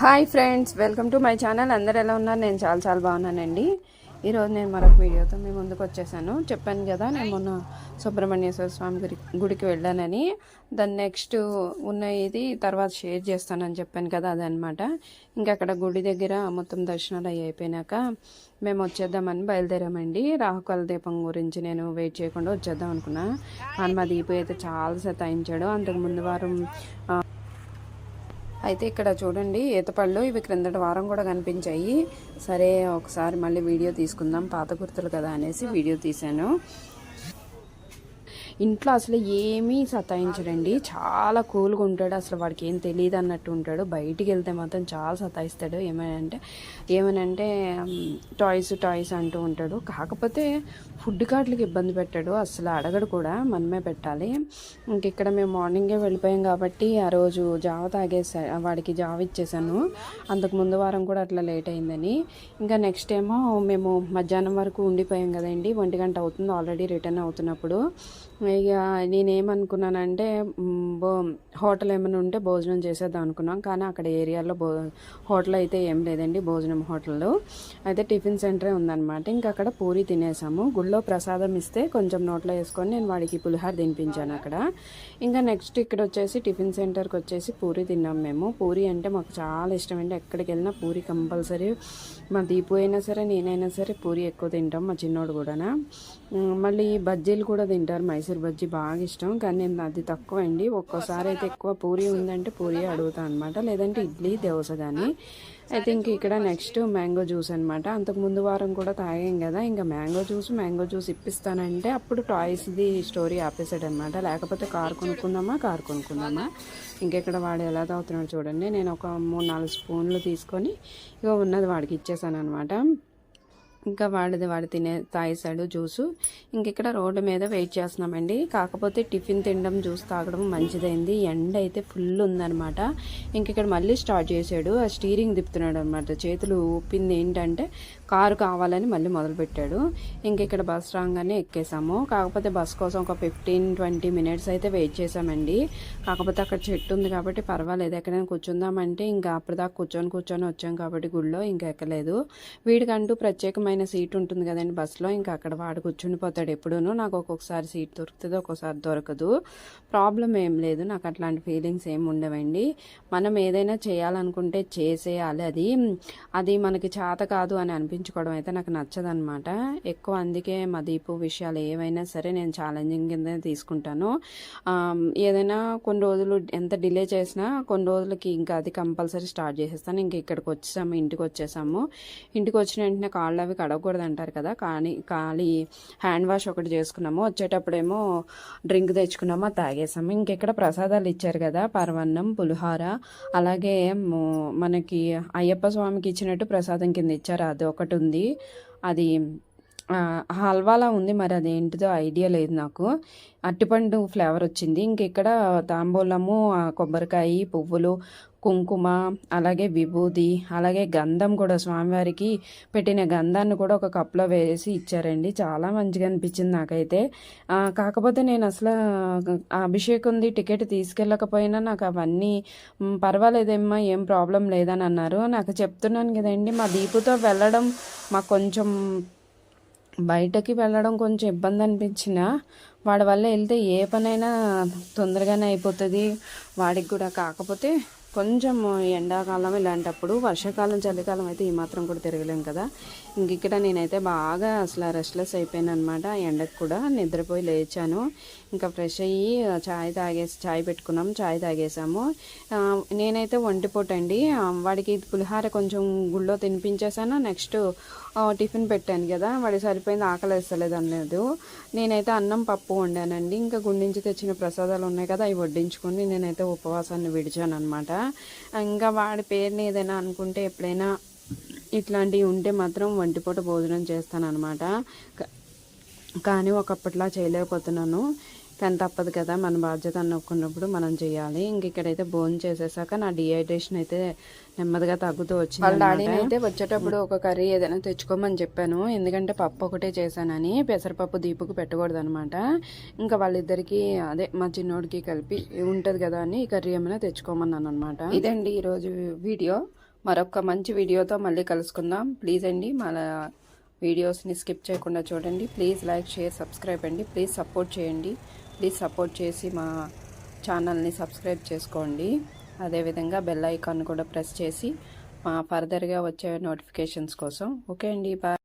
Hi friends welcome to my channel. అందరు ఎలా ఉన్నారు? నేను చాలా చాలా బాగున్నానండి. ఈరోజు నేను మరొక వీడియోతో మీ ముందుకు వచ్చేసాను. చెప్పాను కదా నేను మొన్న సుబ్రహ్మణ్యేశ్వర స్వామి గుడి గుడికి వెళ్ళానని. దాని నెక్స్ట్ ఉన్న ఇది తర్వాత షేర్ చేస్తానని చెప్పాను కదా అదనమాట ఇంకా అక్కడ గుడి దగ్గర మొత్తం దర్శనాలు అయ్యి అయిపోయినాక మేము వచ్చేద్దామని బయలుదేరామండి. రాహుకాల దీపం గురించి నేను వెయిట్ చేయకుండా వచ్చేద్దాం అనుకున్నా. కానీ మా దీపు అయితే చాలా సతాయించాడు. అంతకు ముందు వారం అయితే ఇక్కడ చూడండి ఈతపళ్ళు ఇవి క్రిందటి వారం కూడా కనిపించాయి. సరే ఒకసారి మళ్ళీ వీడియో తీసుకుందాం పాత గుర్తులు కదా అనేసి వీడియో తీశాను. ఇంట్లో అసలు ఏమీ సతాయించడండి. చాలా కూల్గా ఉంటాడు. అసలు వాడికి ఏం తెలియదు అన్నట్టు ఉంటాడు. బయటికి వెళ్తే మాత్రం చాలా సతాయిస్తాడు. ఏమనంటే ఏమనంటే టాయ్స్ టాయ్స్ అంటూ ఉంటాడు. కాకపోతే ఫుడ్ కార్ట్లకి ఇబ్బంది పెట్టాడు. అసలు అడగడు కూడా. మనమే పెట్టాలి. ఇంకెక్కడ మేము మార్నింగే వెళ్ళిపోయాం కాబట్టి ఆ రోజు జావ తాగేసా వాడికి జావ ఇచ్చేసాను. అంతకు ముందు వారం కూడా అట్లా లేట్ అయిందని. ఇంకా నెక్స్ట్ ఏమో మేము మధ్యాహ్నం వరకు ఉండిపోయాం కదండి. ఒంటి గంట అవుతుంది ఆల్రెడీ రిటర్న్ అవుతున్నప్పుడు. ఇక నేనేమనుకున్నానంటే బో హోటల్ ఏమైనా ఉంటే భోజనం చేసేద్దాం అనుకున్నాం. కానీ అక్కడ ఏరియాలో భో హోటల్ అయితే ఏం లేదండి భోజనం హోటల్లో అయితే టిఫిన్ సెంటరే ఉందన్నమాట. ఇంకా అక్కడ పూరి తినేసాము. గుళ్ళో ప్రసాదం ఇస్తే కొంచెం నోట్లో వేసుకొని నేను వాడికి పులిహార తినిపించాను అక్కడ. ఇంకా నెక్స్ట్ ఇక్కడ వచ్చేసి టిఫిన్ సెంటర్కి వచ్చేసి పూరి తిన్నాం మేము. పూరి అంటే మాకు చాలా ఇష్టం అండి. ఎక్కడికి వెళ్ళినా పూరి కంపల్సరీ. మా దీపు అయినా సరే నేనైనా సరే పూరి ఎక్కువ తింటాం మా చిన్నోడు కూడానా. మళ్ళీ బజ్జీలు కూడా తింటారు. మైసూర్ బజ్జీ బాగా ఇష్టం. కానీ నేను అది తక్కువ అండి ఒక్కోసారి అయితే ఎక్కువ పూరి ఉందంటే పూరి అడుగుతాను అనమాట లేదంటే ఇడ్లీ దోశ కానీ అయితే థింక్ ఇక్కడ నెక్స్ట్ మ్యాంగో జ్యూస్ అనమాట అంతకు ముందు వారం కూడా తాగాం కదా. ఇంకా మ్యాంగో జ్యూస్ మ్యాంగో జ్యూస్ ఇప్పిస్తానంటే అప్పుడు టాయ్స్ది స్టోరీ ఆపేసాడు అనమాట లేకపోతే కారు కొనుక్కుందామా కారు కొనుక్కుందామా? ఇంకెక్కడ వాడు ఎలా తాగుతున్నాడు చూడండి. నేను ఒక మూడు నాలుగు స్పూన్లు తీసుకొని ఇక ఉన్నది వాడికి ఇచ్చేసాను అనమాట ఇంకా వాడిది వాడు తినే తాగేసాడు జ్యూసు. ఇంక ఇక్కడ రోడ్డు మీద వెయిట్ చేస్తున్నామండి. కాకపోతే టిఫిన్ తినడం జ్యూస్ తాగడం మంచిదైంది. ఎండ అయితే ఫుల్ ఉందనమాట ఇంక ఇక్కడ మళ్ళీ స్టార్ట్ చేశాడు ఆ స్టీరింగ్ తిప్పుతున్నాడు అనమాట చేతులు ఊపింది ఏంటంటే కారు కావాలని మళ్ళీ మొదలుపెట్టాడు. ఇంక ఇక్కడ బస్ రాగానే ఎక్కేసాము. కాకపోతే బస్ కోసం ఒక ఫిఫ్టీన్ ట్వంటీ మినిట్స్ అయితే వెయిట్ చేసామండి. కాకపోతే అక్కడ చెట్టు ఉంది కాబట్టి పర్వాలేదు. ఎక్కడైనా కూర్చుందామంటే ఇంకా అప్పటిదాకా కూర్చొని కూర్చొని వచ్చాం కాబట్టి గుళ్ళో ఇంకా ఎక్కలేదు. వీడికంటూ ప్రత్యేకమైన సీట్ ఉంటుంది కదండి బస్సులో. ఇంకా అక్కడ వాడు కూర్చుండిపోతాడు ఎప్పుడూ నాకు ఒక్కొక్కసారి సీట్ దొరుకుతుంది ఒక్కొక్కసారి దొరకదు. ప్రాబ్లం ఏం లేదు. నాకు అట్లాంటి ఫీలింగ్స్ ఏం ఉండవండి. మనం ఏదైనా చేయాలనుకుంటే చేసేయాలి. అది అది మనకి చేత కాదు అని చూపించుకోవడం అయితే నాకు నచ్చదనమాట. ఎక్కువ అందుకే మా దీపు విషయాలు ఏవైనా సరే నేను ఛాలెంజింగ్ కింద తీసుకుంటాను. ఏదైనా కొన్ని రోజులు ఎంత డిలే చేసినా కొన్ని రోజులకి ఇంకా అది కంపల్సరీ స్టార్ట్ చేసేస్తాను. ఇంక ఇక్కడికి వచ్చేసాము ఇంటికి వచ్చేసాము. ఇంటికి వచ్చిన వెంటనే కాళ్ళు అవి కడగకూడదు అంటారు కదా. కానీ ఖాళీ హ్యాండ్ వాష్ ఒకటి చేసుకున్నాము. వచ్చేటప్పుడేమో డ్రింక్ తెచ్చుకున్నాము తాగేసాము. ఇంకెక్కడ ప్రసాదాలు ఇచ్చారు కదా పరవన్నం పులిహోర. అలాగే మనకి అయ్యప్ప స్వామికి ఇచ్చినట్టు ప్రసాదం కింద ఇచ్చారు. అది ఒకటి ఉంది. అది హల్వాలా ఉంది. మరి అది ఏంటిదో ఐడియా లేదు నాకు. అట్టిపండు ఫ్లేవర్ వచ్చింది. ఇంక ఇక్కడ తాంబూలము కొబ్బరికాయ పువ్వులు కుంకుమ అలాగే విభూది అలాగే గంధం కూడా స్వామివారికి పెట్టిన గంధాన్ని కూడా ఒక కప్లో వేసి ఇచ్చారండి. చాలా మంచిగా అనిపించింది నాకైతే. కాకపోతే నేను అసలు అభిషేక్ ఉంది టికెట్ తీసుకెళ్ళకపోయినా నాకు అవన్నీ పర్వాలేదేమ్మా ఏం ప్రాబ్లం లేదని అన్నారు. నాకు చెప్తున్నాను కదండి మా దీపుతో వెళ్ళడం మాకు కొంచెం బయటకి వెళ్ళడం కొంచెం ఇబ్బంది అనిపించిన వాడి వల్ల వెళ్తే ఏ పనైనా తొందరగానే అయిపోతుంది. వాడికి కూడా కాకపోతే కొంచెం ఎండాకాలం ఇలాంటప్పుడు వర్షాకాలం చలికాలం అయితే ఈ మాత్రం కూడా తిరగలేం కదా. ఇంక ఇక్కడ నేనైతే బాగా అసలు రెస్ట్లెస్ అయిపోయాను అనమాట ఎండకు కూడా నిద్రపోయి లేచాను. ఇంకా ఫ్రెష్ అయ్యి చాయ్ తాగేసి చాయ్ పెట్టుకున్నాం చాయ్ తాగేసాము. నేనైతే ఒంటిపూట అండి. వాడికి పులిహార కొంచెం గుళ్ళో తినిపించేసాను. నెక్స్ట్ టిఫిన్ పెట్టాను కదా. వాడికి సరిపోయింది ఆకలి వేస్తలేదు అనలేదు నేనైతే అన్నం పప్పు వండానండి. ఇంకా గుండించి తెచ్చిన ప్రసాదాలు ఉన్నాయి కదా అవి వడ్డించుకొని నేనైతే ఉపవాసాన్ని విడిచాను అనమాట ఇంకా వాడి పేరుని ఏదైనా అనుకుంటే ఎప్పుడైనా ఇట్లాంటివి ఉంటే మాత్రం వంటిపూట భోజనం చేస్తాను అనమాట కానీ ఒకప్పట్లా చేయలేకపోతున్నాను. కానీ తప్పదు కదా మన బాధ్యత అనుకున్నప్పుడు మనం చేయాలి. ఇంక ఇక్కడైతే భోజనం చేసేసాక నా డిహైడ్రేషన్ అయితే నెమ్మదిగా తగ్గుతూ వచ్చింది వాళ్ళ డాడీని అయితే వచ్చేటప్పుడు ఒక కర్రీ ఏదైనా తెచ్చుకోమని చెప్పాను. ఎందుకంటే పప్పు ఒకటే చేశానని పెసరపప్పు దీపుకు పెట్టకూడదు అనమాట ఇంకా వాళ్ళిద్దరికి అదే మా చిన్నోడికి కలిపి ఉంటుంది కదా అని ఈ కర్రీ ఏమైనా తెచ్చుకోమన్నాను అనమాట ఇదండి ఈరోజు వీడియో. మరొక మంచి వీడియోతో మళ్ళీ కలుసుకుందాం. ప్లీజ్ అండి మన వీడియోస్ని స్కిప్ చేయకుండా చూడండి. ప్లీజ్ లైక్ షేర్ సబ్స్క్రైబ్ అండి. ప్లీజ్ సపోర్ట్ చేయండి. ప్లీజ్ సపోర్ట్ చేసి మా ఛానల్ని సబ్స్క్రైబ్ చేసుకోండి. అదేవిధంగా బెల్ ఐకాన్ కూడా ప్రెస్ చేసి మా ఫర్దర్గా వచ్చే నోటిఫికేషన్స్ కోసం. ఓకే అండి బాయ్